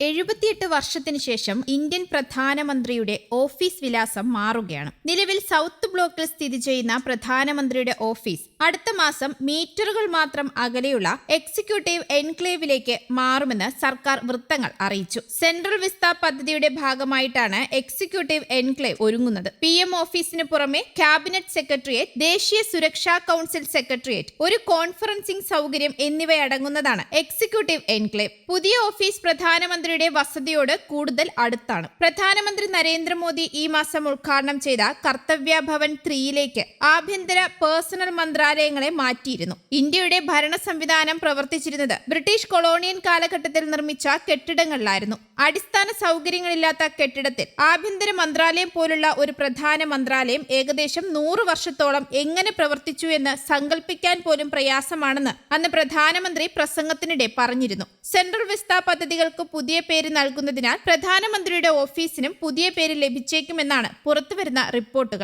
എഴുപത്തിയെട്ട് വർഷത്തിനു ശേഷം ഇന്ത്യൻ പ്രധാനമന്ത്രിയുടെ ഓഫീസ് വിലാസം മാറുകയാണ്. നിലവിൽ സൗത്ത് ബ്ലോക്കിൽ സ്ഥിതി ചെയ്യുന്ന പ്രധാനമന്ത്രിയുടെ ഓഫീസ് അടുത്ത മാസം മീറ്ററുകൾ മാത്രം അകലെയുള്ള എക്സിക്യൂട്ടീവ് എൻക്ലേവിലേക്ക് മാറുമെന്ന് സർക്കാർ വൃത്തങ്ങൾ അറിയിച്ചു. സെൻട്രൽ വിസ്ത പദ്ധതിയുടെ ഭാഗമായിട്ടാണ് എക്സിക്യൂട്ടീവ് എൻക്ലേവ് ഒരുങ്ങുന്നത്. പി എം ഓഫീസിന് പുറമെ ക്യാബിനറ്റ് സെക്രട്ടേറിയറ്റ് ദേശീയ സുരക്ഷാ കൗൺസിൽ സെക്രട്ടേറിയറ്റ് ഒരു കോൺഫറൻസിംഗ് സൗകര്യം എന്നിവയടങ്ങുന്നതാണ് എക്സിക്യൂട്ടീവ് എൻക്ലേവ്. പുതിയ ഓഫീസ് പ്രധാനമന്ത്രിയുടെ വസതിയോട് കൂടുതൽ അടുത്താണ്. പ്രധാനമന്ത്രി നരേന്ദ്രമോദി ഈ മാസം ഉദ്ഘാടനം ചെയ്ത കർത്തവ്യ ഭവൻ ത്രീയിലേക്ക് ആഭ്യന്തര പേഴ്സണൽ മന്ത്രാലയങ്ങളെ മാറ്റിയിരുന്നു. ഇന്ത്യയുടെ ഭരണ സംവിധാനം പ്രവർത്തിച്ചിരുന്നത് ബ്രിട്ടീഷ് കൊളോണിയൻ കാലഘട്ടത്തിൽ നിർമ്മിച്ച കെട്ടിടങ്ങളിലായിരുന്നു. അടിസ്ഥാന സൗകര്യങ്ങളില്ലാത്ത കെട്ടിടത്തിൽ ആഭ്യന്തര മന്ത്രാലയം പോലുള്ള ഒരു പ്രധാന മന്ത്രാലയം ഏകദേശം നൂറ് വർഷത്തോളം എങ്ങനെ പ്രവർത്തിച്ചു എന്ന് സങ്കല്പിക്കാൻ പോലും പ്രയാസമാണെന്ന് അന്ന് പ്രധാനമന്ത്രി പ്രസംഗത്തിനിടെ പറഞ്ഞിരുന്നു. സെൻട്രൽ വിസ്ത പദ്ധതികൾക്ക് പുതിയ പേര് നൽകുന്നതിനാൽ പ്രധാനമന്ത്രിയുടെ ഓഫീസിനും പുതിയ പേര് ലഭിച്ചേക്കുമെന്നാണ് പുറത്തുവരുന്ന റിപ്പോർട്ടുകൾ.